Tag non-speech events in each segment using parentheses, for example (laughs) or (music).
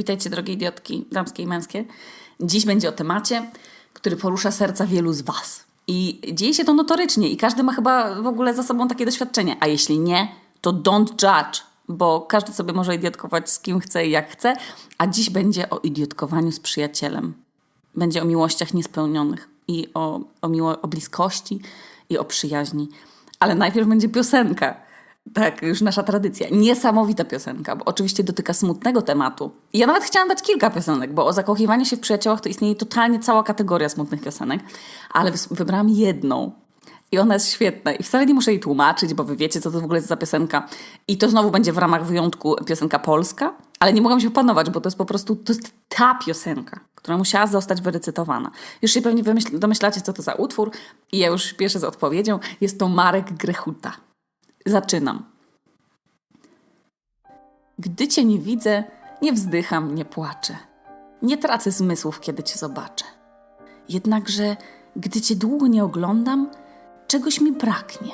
Witajcie, drogie idiotki, damskie i męskie. Dziś będzie o temacie, który porusza serca wielu z Was. I dzieje się to notorycznie i każdy ma chyba w ogóle za sobą takie doświadczenie. A jeśli nie, to don't judge, bo każdy sobie może idiotkować z kim chce i jak chce. A dziś będzie o idiotkowaniu z przyjacielem. Będzie o miłościach niespełnionych i o, o, miło, o bliskości i o przyjaźni. Ale najpierw będzie piosenka. Tak, już nasza tradycja. Niesamowita piosenka, bo oczywiście dotyka smutnego tematu. Ja nawet chciałam dać kilka piosenek, bo o zakochiwaniu się w przyjaciołach to istnieje totalnie cała kategoria smutnych piosenek, ale wybrałam jedną. I ona jest świetna. I wcale nie muszę jej tłumaczyć, bo wy wiecie, co to w ogóle jest za piosenka. I to znowu będzie w ramach wyjątku piosenka polska, ale nie mogłam się opanować, bo to jest po prostu, to jest ta piosenka, która musiała zostać wyrecytowana. Już się pewnie domyślacie, co to za utwór i ja już śpieszę z odpowiedzią. Jest to Marek Grechuta. Zaczynam. Gdy cię nie widzę, nie wzdycham, nie płaczę. Nie tracę zmysłów, kiedy cię zobaczę. Jednakże, gdy cię długo nie oglądam, czegoś mi braknie.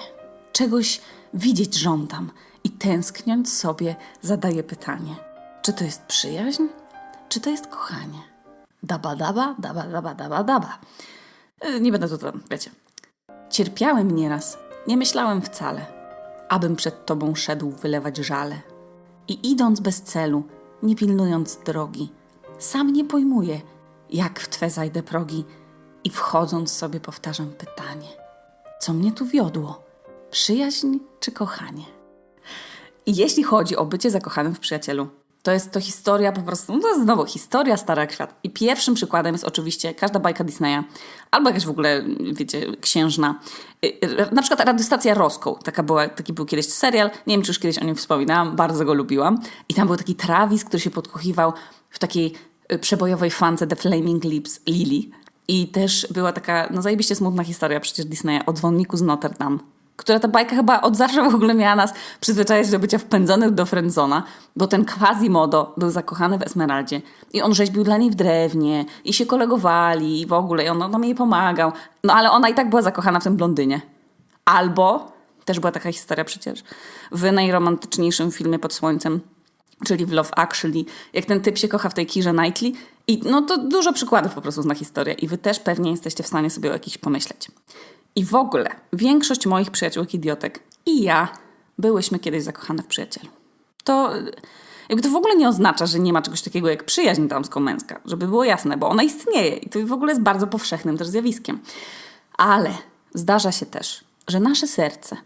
Czegoś widzieć żądam i tęskniąc sobie zadaję pytanie. Czy to jest przyjaźń? Czy to jest kochanie? Daba, daba, daba, daba, daba, daba. Y, Nie będę tu tam, wiecie. Cierpiałem nieraz, nie myślałem wcale, abym przed tobą szedł wylewać żale. I idąc bez celu, nie pilnując drogi, sam nie pojmuję, jak w twe zajdę progi i wchodząc sobie powtarzam pytanie. Co mnie tu wiodło? Przyjaźń czy kochanie? Jeśli chodzi o bycie zakochanym w przyjacielu, to jest to historia po prostu, no to jest znowu historia stara jak świat. I pierwszym przykładem jest oczywiście każda bajka Disneya, albo jakaś w ogóle, wiecie, księżna. Y, y, Na przykład radiostacja Roscoe, taka była, taki był kiedyś serial, nie wiem czy już kiedyś o nim wspominałam, bardzo go lubiłam. I tam był taki Travis, który się podkochiwał w takiej y, przebojowej fance The Flaming Lips Lily. I też była taka, no zajebiście smutna historia przecież Disneya o dzwonniku z Notre Dame która ta bajka chyba od zawsze w ogóle miała nas przyzwyczajać do bycia wpędzonych do friendzona, bo ten Quasimodo był zakochany w Esmeraldzie i on rzeźbił dla niej w drewnie i się kolegowali i w ogóle i on, on jej pomagał. No ale ona i tak była zakochana w tym blondynie. Albo, też była taka historia przecież, w najromantyczniejszym filmie pod słońcem, czyli w Love Actually, jak ten typ się kocha w tej Kirze Knightley i no to dużo przykładów po prostu zna historię i wy też pewnie jesteście w stanie sobie o jakichś pomyśleć. I w ogóle większość moich przyjaciółek idiotek i ja byłyśmy kiedyś zakochane w przyjacielu. To jakby to w ogóle nie oznacza, że nie ma czegoś takiego jak przyjaźń damsko-męska, żeby było jasne, bo ona istnieje i to w ogóle jest bardzo powszechnym też zjawiskiem. Ale zdarza się też, że nasze serce,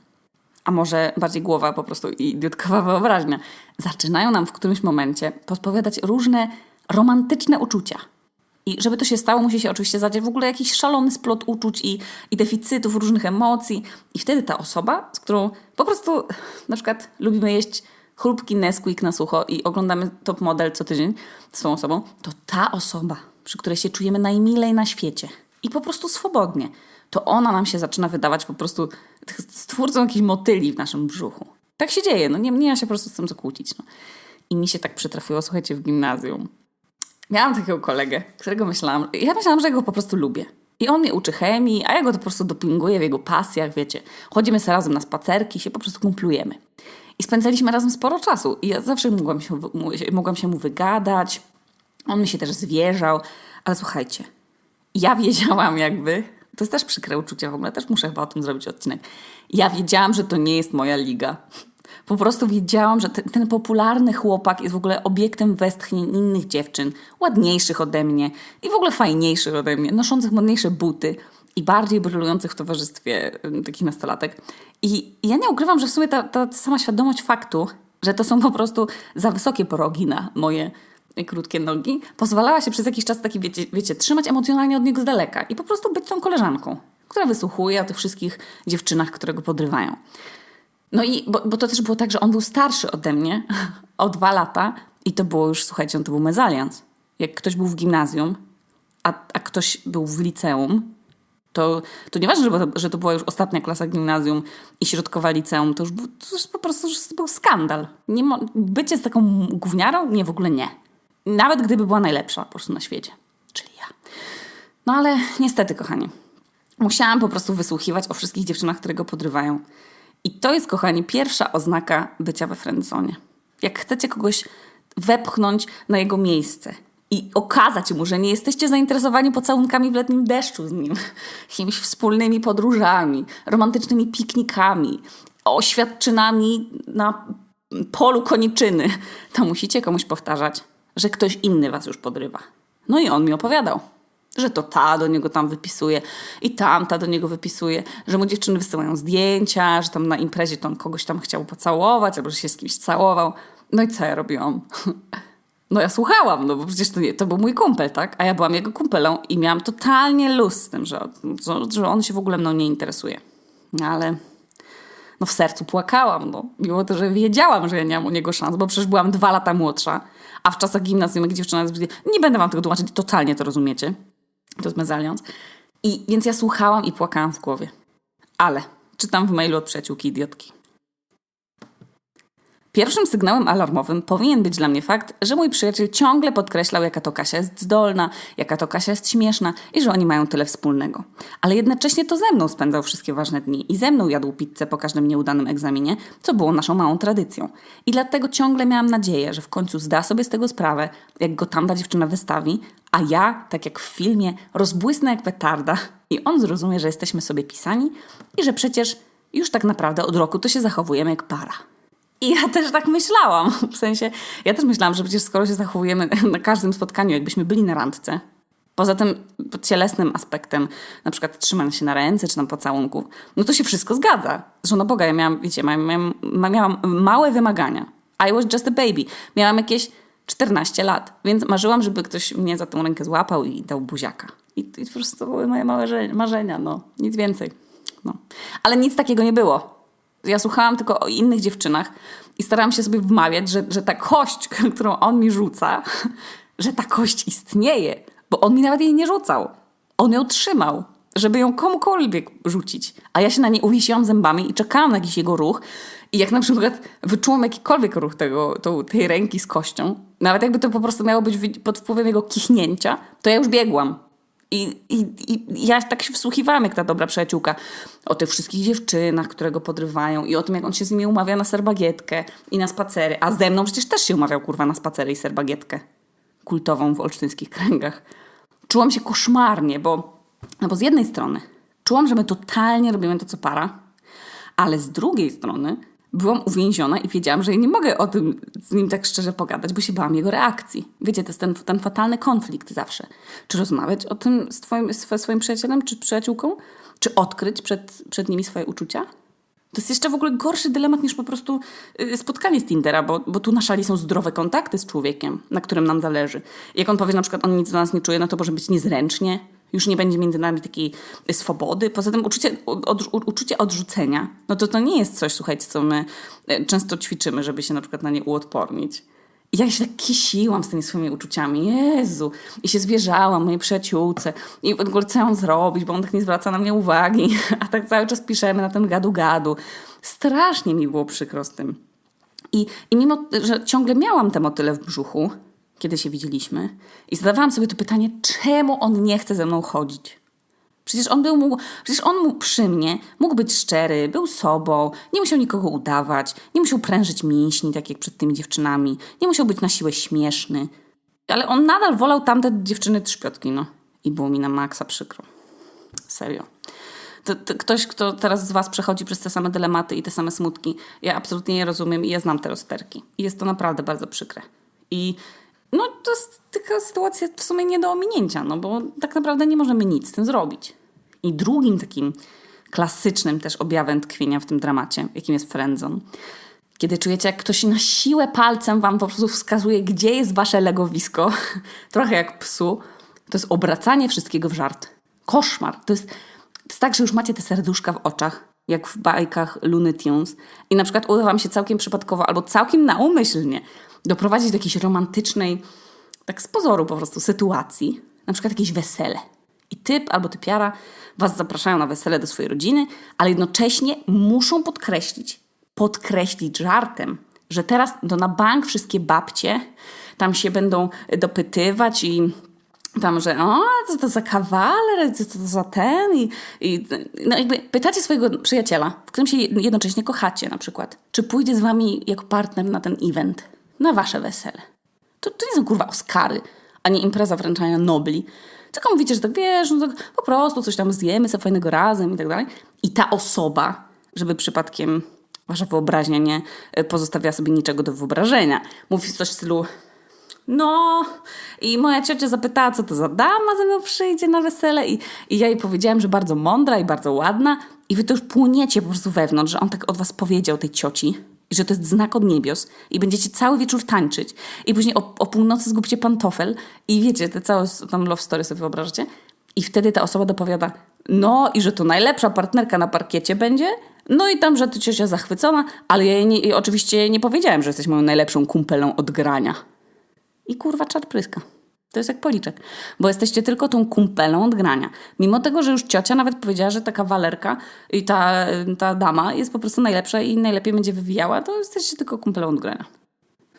a może bardziej głowa po prostu i idiotkowa wyobraźnia, zaczynają nam w którymś momencie podpowiadać różne romantyczne uczucia. I żeby to się stało, musi się oczywiście zadziać w ogóle jakiś szalony splot uczuć i, i deficytów, różnych emocji. I wtedy ta osoba, z którą po prostu na przykład lubimy jeść chrupki Nesquik na sucho i oglądamy top model co tydzień z tą osobą, to ta osoba, przy której się czujemy najmilej na świecie i po prostu swobodnie, to ona nam się zaczyna wydawać po prostu stwórcą jakichś motyli w naszym brzuchu. Tak się dzieje, no nie, nie ma się po prostu z tym co kłócić. No. I mi się tak przytrafiło, słuchajcie, w gimnazjum. Miałam takiego kolegę, którego myślałam, ja myślałam, że go po prostu lubię. I on mnie uczy chemii, a ja go to po prostu dopinguję w jego pasjach, wiecie. Chodzimy sobie razem na spacerki, się po prostu kumplujemy. I spędzaliśmy razem sporo czasu. I ja zawsze mogłam się, mogłam się mu wygadać. On mi się też zwierzał. Ale słuchajcie, ja wiedziałam jakby, to jest też przykre uczucie w ogóle, też muszę chyba o tym zrobić odcinek. Ja wiedziałam, że to nie jest moja liga. Po prostu wiedziałam, że ten, ten popularny chłopak jest w ogóle obiektem westchnień innych dziewczyn, ładniejszych ode mnie i w ogóle fajniejszych ode mnie, noszących modniejsze buty i bardziej brylujących w towarzystwie takich nastolatek. I, ja nie ukrywam, że w sumie ta, ta sama świadomość faktu, że to są po prostu za wysokie progi na moje krótkie nogi, pozwalała się przez jakiś czas taki, wiecie, wiecie, trzymać emocjonalnie od niego z daleka i po prostu być tą koleżanką, która wysłuchuje o tych wszystkich dziewczynach, które go podrywają. No i, bo, bo to też było tak, że on był starszy ode mnie (laughs) o dwa lata i to było już, słuchajcie, on to był mezalians. Jak ktoś był w gimnazjum, a, a ktoś był w liceum, to, to nieważne, że, że to była już ostatnia klasa gimnazjum i środkowa liceum, to już, był, to już po prostu już był skandal. Nie mo- bycie z taką gówniarą? Nie, w ogóle nie. Nawet gdyby była najlepsza po prostu na świecie. Czyli ja. No ale niestety, kochani, musiałam po prostu wysłuchiwać o wszystkich dziewczynach, które go podrywają. I to jest, kochani, pierwsza oznaka bycia we friendzone. Jak chcecie kogoś wepchnąć na jego miejsce i okazać mu, że nie jesteście zainteresowani pocałunkami w letnim deszczu z nim, (laughs) jakimiś wspólnymi podróżami, romantycznymi piknikami, oświadczynami na polu koniczyny, to musicie komuś powtarzać, że ktoś inny was już podrywa. No i on mi opowiadał, że to ta do niego tam wypisuje i tamta do niego wypisuje, że mu dziewczyny wysyłają zdjęcia, że tam na imprezie to on kogoś tam chciał pocałować albo że się z kimś całował. No i co ja robiłam? (laughs) No ja słuchałam, no bo przecież to, nie, to był mój kumpel, tak? A ja byłam jego kumpelą i miałam totalnie luz z tym, że, że on się w ogóle mną nie interesuje. No ale no w sercu płakałam, no. Mimo to, że wiedziałam, że ja nie mam u niego szans, bo przecież byłam dwa lata młodsza, a w czasach gimnazjum, jak dziewczyna nie będę wam tego tłumaczyć, totalnie to rozumiecie. To jest mezalians. I więc ja słuchałam i płakałam w głowie. Ale czytam w mailu od przyjaciółki idiotki. Pierwszym sygnałem alarmowym powinien być dla mnie fakt, że mój przyjaciel ciągle podkreślał, jaka to Kasia jest zdolna, jaka to Kasia jest śmieszna i że oni mają tyle wspólnego. Ale jednocześnie to ze mną spędzał wszystkie ważne dni i ze mną jadł pizzę po każdym nieudanym egzaminie, co było naszą małą tradycją. I dlatego ciągle miałam nadzieję, że w końcu zda sobie z tego sprawę, jak go tamta dziewczyna wystawi, a ja, tak jak w filmie, rozbłysnę jak petarda i on zrozumie, że jesteśmy sobie pisani i że przecież już tak naprawdę od roku to się zachowujemy jak para. I ja też tak myślałam. W sensie, ja też myślałam, że przecież skoro się zachowujemy na każdym spotkaniu, jakbyśmy byli na randce, poza tym cielesnym aspektem, na przykład trzymania się na ręce czy tam pocałunków, no to się wszystko zgadza. Że no Boga, ja miałam, wiecie, miałam, miałam małe wymagania. I was just a baby. Miałam jakieś 14 lat, więc marzyłam, żeby ktoś mnie za tą rękę złapał i dał buziaka. I, i po prostu to były moje małe marzenia, no. Nic więcej. No. Ale nic takiego nie było. Ja słuchałam tylko o innych dziewczynach i starałam się sobie wmawiać, że, że ta kość, (laughs) którą on mi rzuca, (laughs) że ta kość istnieje, bo on mi nawet jej nie rzucał. On ją trzymał, żeby ją komukolwiek rzucić. A ja się na niej uwiesiłam zębami i czekałam na jakiś jego ruch. I jak na przykład wyczułam jakikolwiek ruch tego, to, tej ręki z kością, nawet jakby to po prostu miało być pod wpływem jego kichnięcia, to ja już biegłam. I, i, I ja tak się wsłuchiwałam, jak ta dobra przyjaciółka, o tych wszystkich dziewczynach, które go podrywają i o tym, jak on się z nimi umawia na serbagietkę i na spacery. A ze mną przecież też się umawiał, kurwa, na spacery i serbagietkę. Kultową w olsztyńskich kręgach. Czułam się koszmarnie, bo, no bo z jednej strony czułam, że my totalnie robimy to, co para, ale z drugiej strony byłam uwięziona i wiedziałam, że nie mogę o tym z nim tak szczerze pogadać, bo się bałam jego reakcji. Wiecie, to jest ten, ten fatalny konflikt zawsze. Czy rozmawiać o tym z, twoim, swoim przyjacielem czy przyjaciółką? Czy odkryć przed, przed nimi swoje uczucia? To jest jeszcze w ogóle gorszy dylemat niż po prostu y, spotkanie z Tindera, bo, bo tu na szali są zdrowe kontakty z człowiekiem, na którym nam zależy. Jak on powie na przykład, on nic do nas nie czuje, no to może być niezręcznie, już nie będzie między nami takiej swobody. Poza tym uczucie, od, uczucie odrzucenia, no to to nie jest coś, słuchajcie, co my e, często ćwiczymy, żeby się na przykład na nie uodpornić. I ja się tak kisiłam z tymi swoimi uczuciami. Jezu. I się zwierzałam mojej przyjaciółce. I w ogóle co mam zrobić, bo on tak nie zwraca na mnie uwagi. (laughs) A tak cały czas piszemy na tym gadu-gadu. Strasznie mi było przykro z tym. I, I mimo, że ciągle miałam te motyle w brzuchu, kiedy się widzieliśmy i zadawałam sobie to pytanie, czemu on nie chce ze mną chodzić. Przecież on był mógł, przecież on mógł przy mnie, mógł być szczery, był sobą, nie musiał nikogo udawać, nie musiał prężyć mięśni, tak jak przed tymi dziewczynami, nie musiał być na siłę śmieszny. Ale on nadal wolał tamte dziewczyny trzpiotki, no. I było mi na maksa przykro. Serio. To, to ktoś, kto teraz z Was przechodzi przez te same dylematy i te same smutki, ja absolutnie nie rozumiem i ja znam te rozterki. I jest to naprawdę bardzo przykre. I no to jest taka sytuacja w sumie nie do ominięcia, no bo tak naprawdę nie możemy nic z tym zrobić. I drugim takim klasycznym też objawem tkwienia w tym dramacie, jakim jest friendzone, kiedy czujecie, jak ktoś na siłę palcem wam po prostu wskazuje, gdzie jest wasze legowisko, (laughs) trochę jak psu, to jest obracanie wszystkiego w żart. Koszmar. To jest, to jest tak, że już macie te serduszka w oczach, jak w bajkach Looney Tunes i na przykład uda wam się całkiem przypadkowo albo całkiem naumyślnie doprowadzić do jakiejś romantycznej, tak z pozoru po prostu, sytuacji, na przykład jakieś wesele. I typ albo typiara was zapraszają na wesele do swojej rodziny, ale jednocześnie muszą podkreślić, podkreślić żartem, że teraz to na bank wszystkie babcie tam się będą dopytywać i tam, że o, co to za kawaler, co to za ten i, i no jakby pytacie swojego przyjaciela, w którym się jednocześnie kochacie na przykład, czy pójdzie z wami jako partner na ten event na wasze wesele. To, to nie są kurwa Oscary, a nie impreza wręczania Nobli. Tylko mówicie, że tak wiesz, no tak po prostu coś tam zjemy sobie fajnego razem i tak dalej. I ta osoba, żeby przypadkiem wasza wyobraźnia nie e, pozostawiała sobie niczego do wyobrażenia, mówi coś w stylu no, i moja ciocia zapytała, co to za dama ze mną przyjdzie na wesele, i, i ja jej powiedziałam, że bardzo mądra i bardzo ładna, i wy to już płoniecie po prostu wewnątrz, że on tak od was powiedział, tej cioci, i że to jest znak od niebios, i będziecie cały wieczór tańczyć, i później o, o północy zgubcie pantofel, i wiecie, te całe tam love story sobie wyobrażacie, i wtedy ta osoba dopowiada, no i że to najlepsza partnerka na parkiecie będzie, no i tam, że to ciocia zachwycona, ale ja jej nie, oczywiście nie powiedziałem, że jesteś moją najlepszą kumpelą od grania i kurwa czat pryska. To jest jak policzek, bo jesteście tylko tą kumpelą od grania. Mimo tego, że już ciocia nawet powiedziała, że taka walerka i ta, ta dama jest po prostu najlepsza i najlepiej będzie wywijała, to jesteście tylko kumpelą od grania.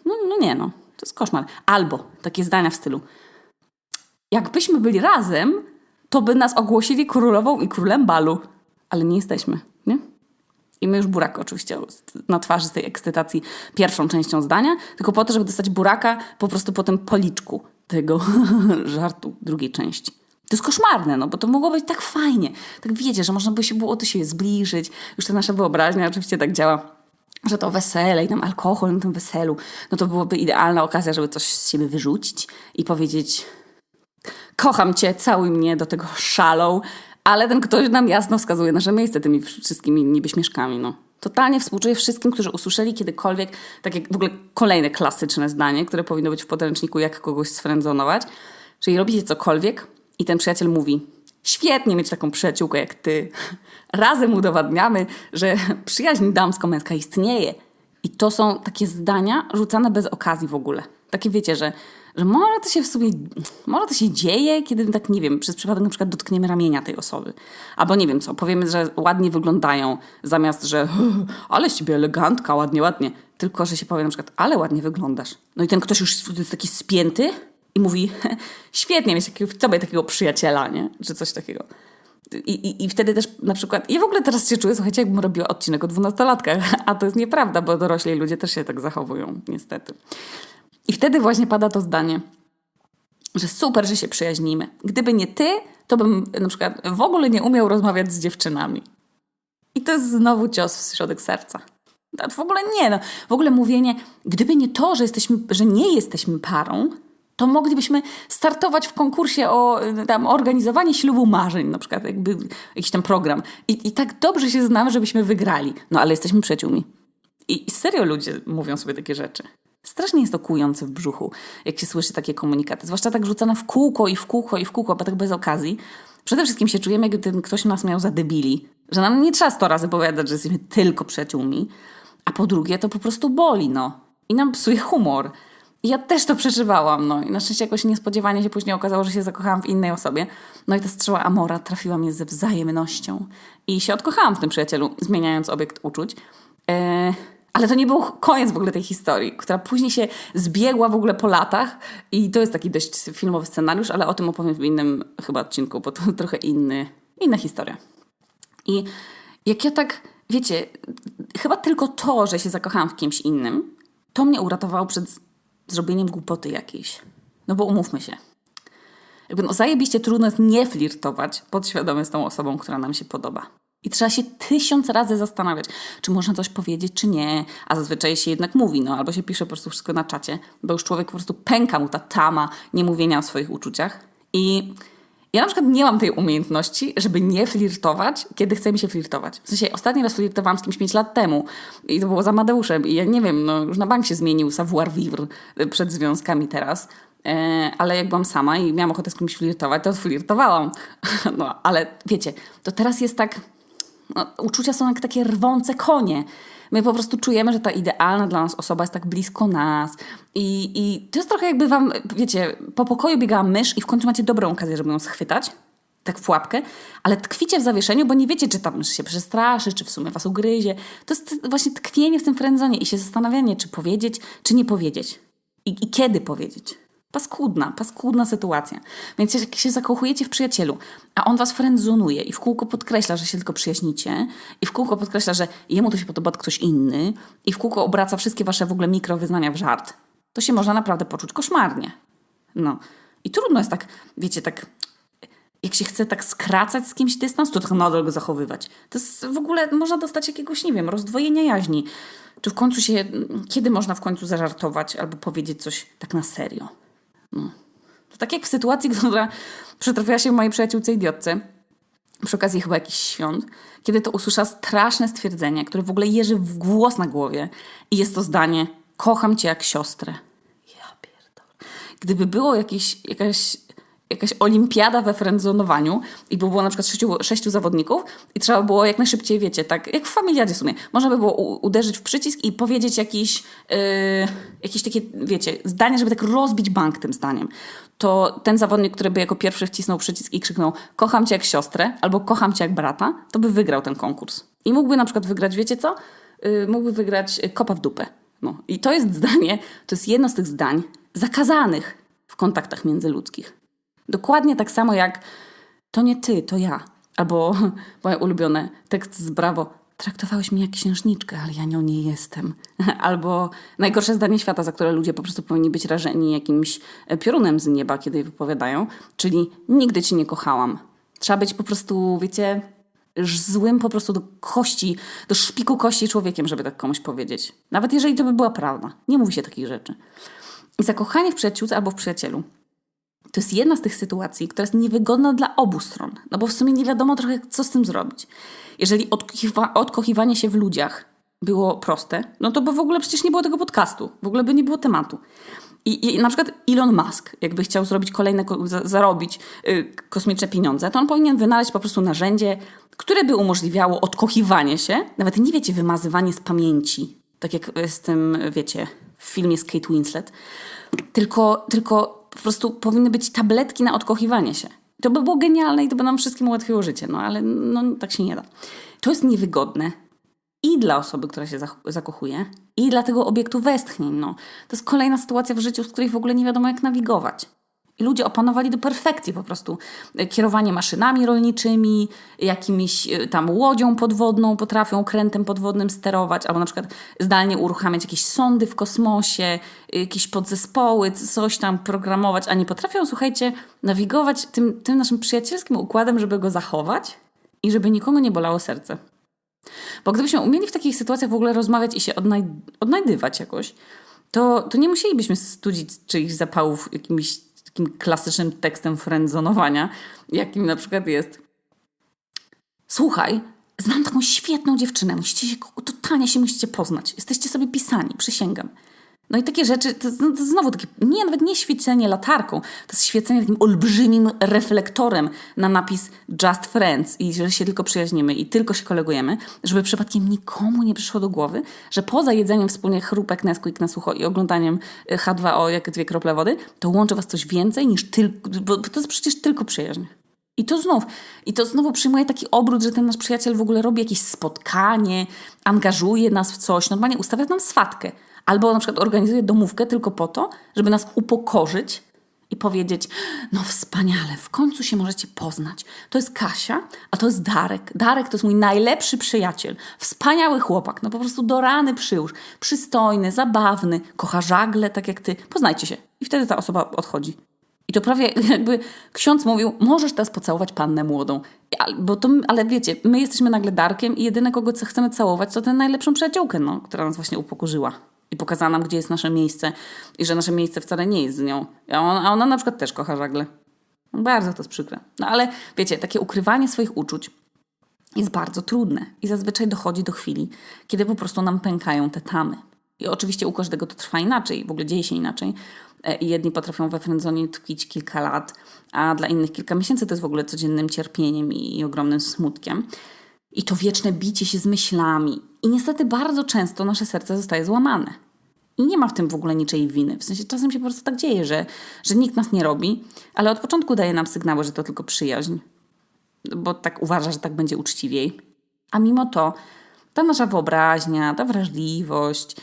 No, no nie no, to jest koszmar. Albo takie zdania w stylu jakbyśmy byli razem, to by nas ogłosili królową i królem balu. Ale nie jesteśmy, nie? I my już buraka oczywiście na twarzy z tej ekscytacji pierwszą częścią zdania, tylko po to, żeby dostać buraka po prostu po tym policzku tego (laughs) żartu drugiej części. To jest koszmarne, no bo to mogło być tak fajnie. Tak wiecie, że można by się było do siebie zbliżyć. Już ta nasza wyobraźnia oczywiście tak działa, że to wesele i tam alkohol na tym weselu, no to byłoby idealna okazja, żeby coś z siebie wyrzucić i powiedzieć kocham cię, całuj mnie do tego szalą, ale ten ktoś nam jasno wskazuje nasze miejsce tymi wszystkimi niby no. Totalnie współczuję wszystkim, którzy usłyszeli kiedykolwiek, tak jak w ogóle kolejne klasyczne zdanie, które powinno być w podręczniku, jak kogoś sfrędzonować. Czyli robicie cokolwiek i ten przyjaciel mówi, świetnie mieć taką przyjaciółkę jak ty. (laughs) Razem udowadniamy, że przyjaźń damsko-męska istnieje. I to są takie zdania rzucane bez okazji w ogóle. Takie wiecie, że że może to się w sobie, może to się dzieje, kiedy tak, nie wiem, przez przypadek na przykład dotkniemy ramienia tej osoby. Albo nie wiem co, powiemy, że ładnie wyglądają, zamiast, że ale z ciebie elegantka, ładnie, ładnie. Tylko, że się powie na przykład, ale ładnie wyglądasz. No i ten ktoś już jest taki spięty i mówi, świetnie mieć takiego, w tobie takiego przyjaciela, nie? Czy coś takiego. I, i, I wtedy też na przykład, i w ogóle teraz się czuję, słuchajcie, jakbym robiła odcinek o dwunastolatkach, (laughs) a to jest nieprawda, bo dorośli ludzie też się tak zachowują, niestety. I wtedy właśnie pada to zdanie, że super, że się przyjaźnimy. Gdyby nie ty, to bym na przykład w ogóle nie umiał rozmawiać z dziewczynami. I to jest znowu cios w środek serca. W ogóle nie, no. W ogóle mówienie, gdyby nie to, że, jesteśmy, że nie jesteśmy parą, to moglibyśmy startować w konkursie o tam, organizowanie ślubu marzeń, na przykład jakby jakiś tam program. I, I tak dobrze się znamy, żebyśmy wygrali. No ale jesteśmy przyjaciółmi. I, I serio ludzie mówią sobie takie rzeczy. Strasznie jest to kujące w brzuchu, jak się słyszy takie komunikaty. Zwłaszcza tak rzucane w kółko i w kółko i w kółko, bo tak bez okazji. Przede wszystkim się czujemy, jakby ten ktoś nas miał za debili. Że nam nie trzeba sto razy powiadać, że jesteśmy tylko przyjaciółmi. A po drugie, to po prostu boli, no. I nam psuje humor. I ja też to przeżywałam, no. I na szczęście jakoś niespodziewanie się później okazało, że się zakochałam w innej osobie. No i ta strzała Amora trafiła mnie ze wzajemnością. I się odkochałam w tym przyjacielu, zmieniając obiekt uczuć. Eee, ale to nie był koniec w ogóle tej historii, która później się zbiegła w ogóle po latach i to jest taki dość filmowy scenariusz, ale o tym opowiem w innym chyba odcinku, bo to (laughs) trochę inny, inna historia. I jak ja tak, wiecie, chyba tylko to, że się zakochałam w kimś innym, to mnie uratowało przed zrobieniem głupoty jakiejś. No bo umówmy się. Jakby no zajebiście trudno jest nie flirtować podświadomie z tą osobą, która nam się podoba. I trzeba się tysiąc razy zastanawiać, czy można coś powiedzieć, czy nie. A zazwyczaj się jednak mówi, no albo się pisze po prostu wszystko na czacie, bo już człowiek po prostu pęka mu ta tama niemówienia o swoich uczuciach. I ja na przykład nie mam tej umiejętności, żeby nie flirtować, kiedy chce mi się flirtować. W sensie ostatni raz flirtowałam z kimś 5 lat temu i to było za Amadeuszem i ja nie wiem, no już na bank się zmienił savoir vivre przed związkami teraz. E, ale jak byłam sama i miałam ochotę z kimś flirtować, to flirtowałam. (laughs) No, ale wiecie, to teraz jest tak no, uczucia są jak takie rwące konie. My po prostu czujemy, że ta idealna dla nas osoba jest tak blisko nas. I, I to jest trochę jakby wam, wiecie, po pokoju biegała mysz i w końcu macie dobrą okazję, żeby ją schwytać. Tak w pułapkę, ale tkwicie w zawieszeniu, bo nie wiecie, czy ta mysz się przestraszy, czy w sumie was ugryzie. To jest właśnie tkwienie w tym frenzonie i się zastanawianie, czy powiedzieć, czy nie powiedzieć. I, i kiedy powiedzieć. Paskudna, paskudna sytuacja. Więc jak się zakochujecie w przyjacielu, a on was frędzonuje i w kółko podkreśla, że się tylko przyjaźnicie i w kółko podkreśla, że jemu to się podoba ktoś inny i w kółko obraca wszystkie wasze w ogóle mikrowyznania w żart, to się można naprawdę poczuć koszmarnie. No. I trudno jest tak, wiecie, tak jak się chce tak skracać z kimś dystans, to tak nadal go zachowywać. To jest w ogóle, można dostać jakiegoś, nie wiem, rozdwojenia jaźni. Czy w końcu się, kiedy można w końcu zażartować albo powiedzieć coś tak na serio? No. To tak jak w sytuacji, (laughs) która przytrafiła się mojej przyjaciółce idiotce, przy okazji chyba jakiś świąt, kiedy to usłyszała straszne stwierdzenie, które w ogóle jeży w głos na głowie i jest to zdanie kocham cię jak siostrę. Ja pierdolę. Gdyby było jakieś, jakaś jakaś olimpiada we frenzonowaniu i by było na przykład sześciu, sześciu zawodników i trzeba było jak najszybciej, wiecie, tak jak w familiadzie w sumie, można by było u, uderzyć w przycisk i powiedzieć jakiś, yy, jakieś takie, wiecie, zdanie, żeby tak rozbić bank tym zdaniem. To ten zawodnik, który by jako pierwszy wcisnął przycisk i krzyknął kocham cię jak siostrę albo kocham cię jak brata, to by wygrał ten konkurs. I mógłby na przykład wygrać, wiecie co? Yy, mógłby wygrać kopa w dupę. No. I to jest zdanie, to jest jedno z tych zdań zakazanych w kontaktach międzyludzkich. Dokładnie tak samo jak to nie ty, to ja. Albo (laughs) moje ulubione tekst z Brawo. Traktowałeś mnie jak księżniczkę, ale ja nią nie jestem. (laughs) Albo najgorsze zdanie świata, za które ludzie po prostu powinni być rażeni jakimś piorunem z nieba, kiedy je wypowiadają, czyli nigdy cię nie kochałam. Trzeba być po prostu, wiecie, złym po prostu do kości, do szpiku kości człowiekiem, żeby tak komuś powiedzieć. Nawet jeżeli to by była prawda. Nie mówi się takich rzeczy. I zakochanie w przyjaciółce albo w przyjacielu to jest jedna z tych sytuacji, która jest niewygodna dla obu stron, no bo w sumie nie wiadomo trochę, co z tym zrobić. Jeżeli odkochiwa odkochiwanie się w ludziach było proste, no to by w ogóle przecież nie było tego podcastu, w ogóle by nie było tematu. I, i na przykład Elon Musk, jakby chciał zrobić kolejne, zarobić yy, kosmiczne pieniądze, to on powinien wynaleźć po prostu narzędzie, które by umożliwiało odkochiwanie się, nawet nie wiecie, wymazywanie z pamięci, tak jak z tym, wiecie, w filmie z Kate Winslet, tylko, tylko po prostu powinny być tabletki na odkochiwanie się. To by było genialne i to by nam wszystkim ułatwiło życie, no ale no, tak się nie da. To jest niewygodne i dla osoby, która się zakochuje, i dla tego obiektu westchnień. No. To jest kolejna sytuacja w życiu, w której w ogóle nie wiadomo, jak nawigować. Ludzie opanowali do perfekcji po prostu kierowanie maszynami rolniczymi, jakimiś e, tam łodzią podwodną, potrafią krętem podwodnym sterować, albo na przykład zdalnie uruchamiać jakieś sondy w kosmosie, jakieś podzespoły, coś tam programować, a nie potrafią, słuchajcie, nawigować tym, tym naszym przyjacielskim układem, żeby go zachować i żeby nikogo nie bolało serce. Bo gdybyśmy umieli w takich sytuacjach w ogóle rozmawiać i się odnaj odnajdywać jakoś, to, to nie musielibyśmy studzić czyichś zapałów jakimiś takim klasycznym tekstem friendzonowania, jakim na przykład jest Słuchaj, znam taką świetną dziewczynę, musicie się, totalnie się musicie poznać. Jesteście sobie pisani, przysięgam. No i takie rzeczy, to, no, to znowu takie, nie, nawet nie świecenie latarką, to jest świecenie takim olbrzymim reflektorem na napis Just Friends i że się tylko przyjaźnimy i tylko się kolegujemy, żeby przypadkiem nikomu nie przyszło do głowy, że poza jedzeniem wspólnie chrupek Nesquik na sucho i oglądaniem e, H2O jak dwie krople wody, to łączy was coś więcej niż tylko, bo to jest przecież tylko przyjaźń. I to znów, i to znowu przyjmuje taki obrót, że ten nasz przyjaciel w ogóle robi jakieś spotkanie, angażuje nas w coś, normalnie ustawia nam swatkę. Albo na przykład organizuje domówkę tylko po to, żeby nas upokorzyć i powiedzieć: No wspaniale, w końcu się możecie poznać. To jest Kasia, a to jest Darek. Darek to jest mój najlepszy przyjaciel. Wspaniały chłopak, no po prostu do rany przyłóż. Przystojny, zabawny, kocha żagle, tak jak ty. Poznajcie się. I wtedy ta osoba odchodzi. I to prawie (laughs) jakby ksiądz mówił, możesz teraz pocałować pannę młodą. Bo to, ale wiecie, my jesteśmy nagle Darkiem i jedyne, kogo chcemy całować, to tę najlepszą przyjaciółkę, no, która nas właśnie upokorzyła i pokazała nam, gdzie jest nasze miejsce i że nasze miejsce wcale nie jest z nią. A ona, a ona na przykład też kocha żagle. Bardzo to jest przykre. No ale wiecie, takie ukrywanie swoich uczuć jest bardzo trudne i zazwyczaj dochodzi do chwili, kiedy po prostu nam pękają te tamy. I oczywiście u każdego to trwa inaczej, w ogóle dzieje się inaczej. E, I jedni potrafią we frędzonie tkwić kilka lat, a dla innych kilka miesięcy to jest w ogóle codziennym cierpieniem i, i ogromnym smutkiem. I to wieczne bicie się z myślami. I niestety bardzo często nasze serce zostaje złamane. I nie ma w tym w ogóle niczej winy. W sensie czasem się po prostu tak dzieje, że, że nikt nas nie robi, ale od początku daje nam sygnały, że to tylko przyjaźń. Bo tak uważa, że tak będzie uczciwiej. A mimo to ta nasza wyobraźnia, ta wrażliwość,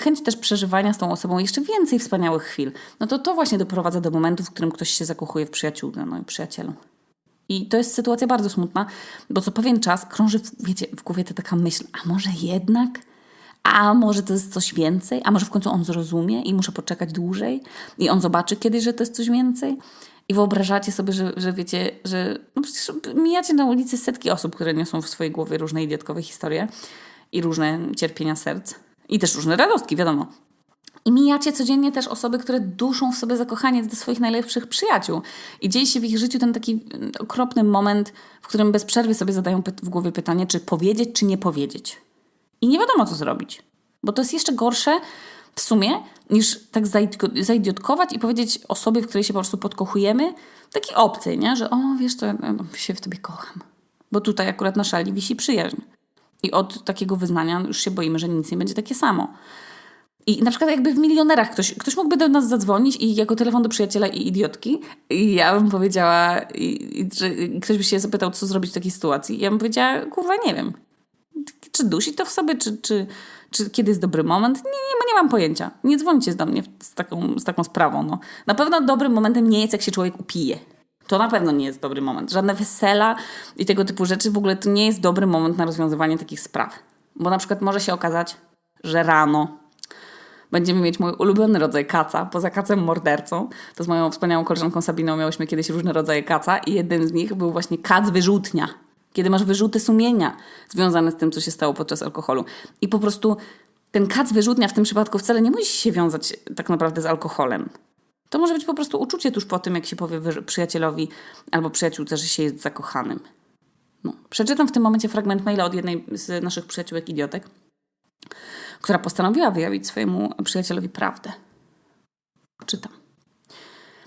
chęć też przeżywania z tą osobą jeszcze więcej wspaniałych chwil, no to to właśnie doprowadza do momentu, w którym ktoś się zakochuje w przyjaciółce, no i przyjacielu. I to jest sytuacja bardzo smutna, bo co pewien czas krąży, wiecie, w głowie ta taka myśl, a może jednak, A może to jest coś więcej? A może w końcu on zrozumie i muszę poczekać dłużej? I on zobaczy kiedyś, że to jest coś więcej? I wyobrażacie sobie, że, że wiecie, że no przecież mijacie na ulicy setki osób, które niosą w swojej głowie różne idiotkowe historie i różne cierpienia serc. I też różne radostki, wiadomo. I mijacie codziennie też osoby, które duszą w sobie zakochanie do swoich najlepszych przyjaciół. I dzieje się w ich życiu ten taki mm, okropny moment, w którym bez przerwy sobie zadają w głowie pytanie, czy powiedzieć, czy nie powiedzieć. I nie wiadomo, co zrobić. Bo to jest jeszcze gorsze w sumie, niż tak zaidiotkować i powiedzieć osobie, w której się po prostu podkochujemy, taki obcej, nie? Że o, wiesz, to ja no, się w tobie kocham. Bo tutaj akurat na szali wisi przyjaźń. I od takiego wyznania już się boimy, że nic nie będzie takie samo. I na przykład jakby w milionerach ktoś, ktoś mógłby do nas zadzwonić i jako telefon do przyjaciela i idiotki i ja bym powiedziała, i, i, że ktoś by się zapytał, co zrobić w takiej sytuacji. I ja bym powiedziała, kurwa, nie wiem. Czy dusi to w sobie, czy, czy, czy kiedy jest dobry moment? Nie, nie, nie mam pojęcia. Nie dzwońcie do mnie z taką, z taką sprawą. No. Na pewno dobrym momentem nie jest, jak się człowiek upije. To na pewno nie jest dobry moment. Żadne wesela i tego typu rzeczy w ogóle to nie jest dobry moment na rozwiązywanie takich spraw. Bo na przykład może się okazać, że rano będziemy mieć mój ulubiony rodzaj kaca, poza kacem mordercą. To z moją wspaniałą koleżanką Sabiną miałyśmy kiedyś różne rodzaje kaca i jednym z nich był właśnie kac wyrzutnia. Kiedy masz wyrzuty sumienia związane z tym, co się stało podczas alkoholu. I po prostu ten kac wyrzutnia w tym przypadku wcale nie musi się wiązać tak naprawdę z alkoholem. To może być po prostu uczucie tuż po tym, jak się powie przyjacielowi albo przyjaciółce, że się jest zakochanym. No. Przeczytam w tym momencie fragment maila od jednej z naszych przyjaciółek idiotek, która postanowiła wyjawić swojemu przyjacielowi prawdę. Czytam.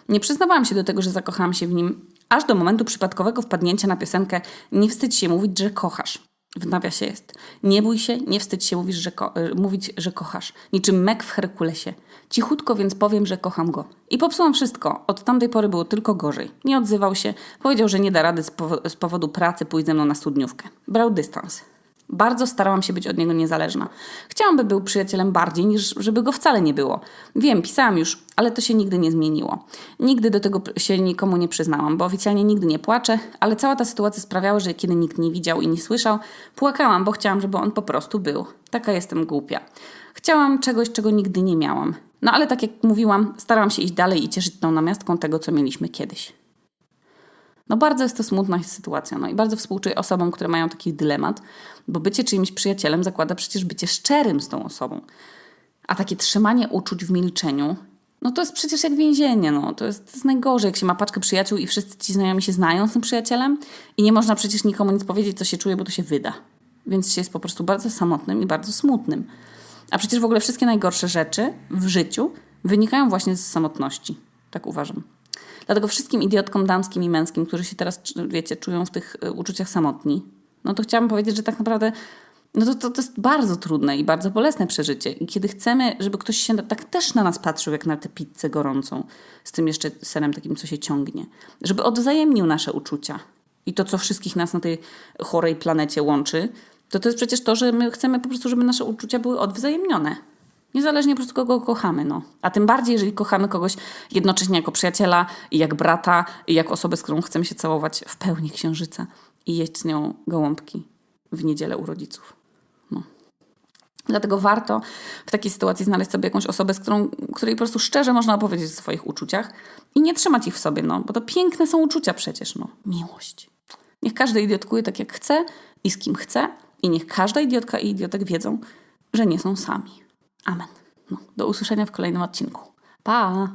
Nie przyznawałam się do tego, że zakochałam się w nim, aż do momentu przypadkowego wpadnięcia na piosenkę Nie wstydź się mówić, że kochasz. W nawiasie jest. Nie bój się, nie wstydź się mówić, że, y, mówić, że kochasz. Niczym mek w Herkulesie. Cichutko więc powiem, że kocham go. I popsułam wszystko. Od tamtej pory było tylko gorzej. Nie odzywał się. Powiedział, że nie da rady z, z powodu pracy pójść ze mną na studniówkę. Brał dystans. Bardzo starałam się być od niego niezależna. Chciałam, by był przyjacielem bardziej, niż żeby go wcale nie było. Wiem, pisałam już, ale to się nigdy nie zmieniło. Nigdy do tego się nikomu nie przyznałam, bo oficjalnie nigdy nie płaczę, ale cała ta sytuacja sprawiała, że kiedy nikt nie widział i nie słyszał, płakałam, bo chciałam, żeby on po prostu był. Taka jestem głupia. Chciałam czegoś, czego nigdy nie miałam. No ale tak jak mówiłam, starałam się iść dalej i cieszyć tą namiastką tego, co mieliśmy kiedyś. No bardzo jest to smutna sytuacja, no i bardzo współczuję osobom, które mają taki dylemat, bo bycie czyimś przyjacielem zakłada przecież bycie szczerym z tą osobą. A takie trzymanie uczuć w milczeniu, no to jest przecież jak więzienie, no. To jest, to jest najgorzej, jak się ma paczkę przyjaciół i wszyscy ci znajomi się znają z tym przyjacielem i nie można przecież nikomu nic powiedzieć, co się czuje, bo to się wyda. Więc się jest po prostu bardzo samotnym i bardzo smutnym. A przecież w ogóle wszystkie najgorsze rzeczy w życiu wynikają właśnie z samotności. Tak uważam. Dlatego wszystkim idiotkom damskim i męskim, którzy się teraz, wiecie, czują w tych y, uczuciach samotni, no to chciałabym powiedzieć, że tak naprawdę no to, to, to jest bardzo trudne i bardzo bolesne przeżycie. I kiedy chcemy, żeby ktoś się tak też na nas patrzył, jak na tę pizzę gorącą, z tym jeszcze serem takim, co się ciągnie, żeby odwzajemnił nasze uczucia i to, co wszystkich nas na tej chorej planecie łączy, to to jest przecież to, że my chcemy po prostu, żeby nasze uczucia były odwzajemnione. Niezależnie po prostu kogo kochamy, no. A tym bardziej, jeżeli kochamy kogoś jednocześnie jako przyjaciela, i jak brata, i jak osobę, z którą chcemy się całować w pełni księżyca i jeść z nią gołąbki w niedzielę u rodziców. No. Dlatego warto w takiej sytuacji znaleźć sobie jakąś osobę, z którą, której po prostu szczerze można opowiedzieć o swoich uczuciach i nie trzymać ich w sobie, no, bo to piękne są uczucia przecież, no. Miłość. Niech każdy idiotkuje tak jak chce i z kim chce i niech każda idiotka i idiotek wiedzą, że nie są sami. Amen. No, do usłyszenia w kolejnym odcinku. Pa!